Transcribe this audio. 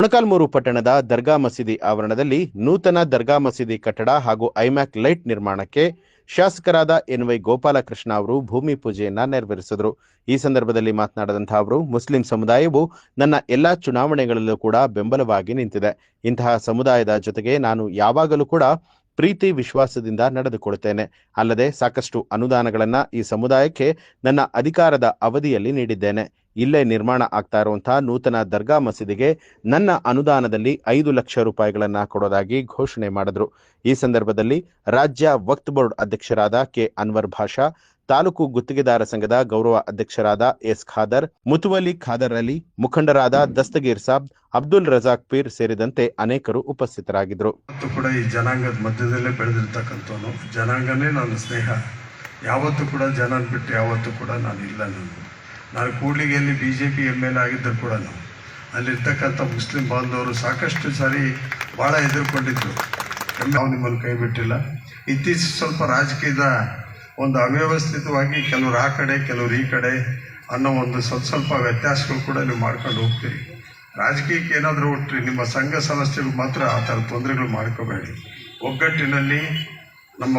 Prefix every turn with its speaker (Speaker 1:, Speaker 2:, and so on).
Speaker 1: ಮೊಣಕಾಲ್ಮೂರು ಪಟ್ಟಣದ ದರ್ಗಾ ಮಸೀದಿ ಆವರಣದಲ್ಲಿ ನೂತನ ದರ್ಗಾ ಮಸೀದಿ ಕಟ್ಟಡ ಹಾಗೂ ಐಮ್ಯಾಕ್ ಲೈಟ್ ನಿರ್ಮಾಣಕ್ಕೆ ಶಾಸಕರಾದ ಎನ್ವೈ ಗೋಪಾಲಕೃಷ್ಣ ಅವರು ಭೂಮಿ ಪೂಜೆಯನ್ನ ನೆರವೇರಿಸಿದರು. ಈ ಸಂದರ್ಭದಲ್ಲಿ ಮಾತನಾಡಿದಂತಹ ಅವರು, ಮುಸ್ಲಿಂ ಸಮುದಾಯವು ನನ್ನ ಎಲ್ಲಾ ಚುನಾವಣೆಗಳಲ್ಲೂ ಕೂಡ ಬೆಂಬಲವಾಗಿ ನಿಂತಿದೆ. ಇಂತಹ ಸಮುದಾಯದ ಜೊತೆಗೆ ನಾನು ಯಾವಾಗಲೂ ಕೂಡ ಪ್ರೀತಿ ವಿಶ್ವಾಸದಿಂದ ನಡೆದುಕೊಳ್ಳುತ್ತೇನೆ. ಅಲ್ಲದೆ ಸಾಕಷ್ಟು ಅನುದಾನಗಳನ್ನ ಈ ಸಮುದಾಯಕ್ಕೆ ನನ್ನ ಅಧಿಕಾರದ ಅವಧಿಯಲ್ಲಿ ನೀಡಿದ್ದೇನೆ. ಇಲ್ಲೇ ನಿರ್ಮಾಣ ಆಗ್ತಾ ಇರುವಂತಹ ನೂತನ ದರ್ಗಾ ಮಸೀದಿಗೆ ನನ್ನ ಅನುದಾನದಲ್ಲಿ ಐದು ಲಕ್ಷ ರೂಪಾಯಿಗಳನ್ನ ಕೊಡೋದಾಗಿ ಘೋಷಣೆ ಮಾಡಿದ್ರು. ಈ ಸಂದರ್ಭದಲ್ಲಿ ರಾಜ್ಯ ವಕ್ತ್ ಬೋರ್ಡ್ ಅಧ್ಯಕ್ಷರಾದ ಕೆ. ಅನ್ವರ್ ಭಾಷಾ, ತಾಲೂಕು ಗುತ್ತಿಗೆದಾರ ಸಂಘದ ಗೌರವ ಅಧ್ಯಕ್ಷರಾದ ಎಸ್. ಖಾದರ್, ಮುತುವಲಿ ಖಾದರ್ ಅಲಿ, ಮುಖಂಡರಾದ ದಸ್ತಗೀರ್ ಸಾಬ್, ಅಬ್ದುಲ್ ರಜಾಕ್ ಪೀರ್ ಸೇರಿದಂತೆ ಅನೇಕರು ಉಪಸ್ಥಿತರಾಗಿದ್ದರು
Speaker 2: ಕೂಡ ಈ ಜನಾಂಗದ ಮಧ್ಯದಲ್ಲೇ ಬೆಳೆದಿರ್ತಕ್ಕಂಥವನು. ಜನಾಂಗನೇ ನನ್ನ ಸ್ನೇಹ. ಯಾವತ್ತೂ ಕೂಡ ಜನ ಬಿಟ್ಟು ಯಾವತ್ತೂ ಕೂಡ ನಾನು ಇಲ್ಲ ನಾನು ನಾನು ಕೂಡ್ಲಿಗೆಯಲ್ಲಿ B J P M L ಆಗಿದ್ದರು ಕೂಡ ಅಲ್ಲಿರ್ತಕ್ಕಂಥ ಮುಸ್ಲಿಂ ಬಾಂಧವರು ಸಾಕಷ್ಟು ಸಾರಿ ಭಾಳ ಎದುರ್ಕೊಂಡಿದ್ರು ನಾವು ನಿಮ್ಮಲ್ಲಿ ಕೈ ಬಿಟ್ಟಿಲ್ಲ. ಇತ್ತೀಚೆಗೆ ಸ್ವಲ್ಪ ರಾಜಕೀಯದ ಒಂದು ಅವ್ಯವಸ್ಥಿತವಾಗಿ ಕೆಲವರು ಆ ಕಡೆ, ಕೆಲವರು ಈ ಕಡೆ ಅನ್ನೋ ಒಂದು ಸ್ವಲ್ಪ ಸ್ವಲ್ಪ ವ್ಯತ್ಯಾಸಗಳು ಕೂಡ ನೀವು ಮಾಡ್ಕೊಂಡು ಹೋಗ್ತೀರಿ. ರಾಜಕೀಯಕ್ಕೆ ಏನಾದರೂ ಹುಟ್ಟ್ರಿ ನಿಮ್ಮ ಸಂಘ ಸಂಸ್ಥೆಗಳು ಮಾತ್ರ ಆ ಥರ ತೊಂದರೆಗಳು ಮಾಡ್ಕೋಬೇಡಿ. ಒಗ್ಗಟ್ಟಿನಲ್ಲಿ ನಮ್ಮ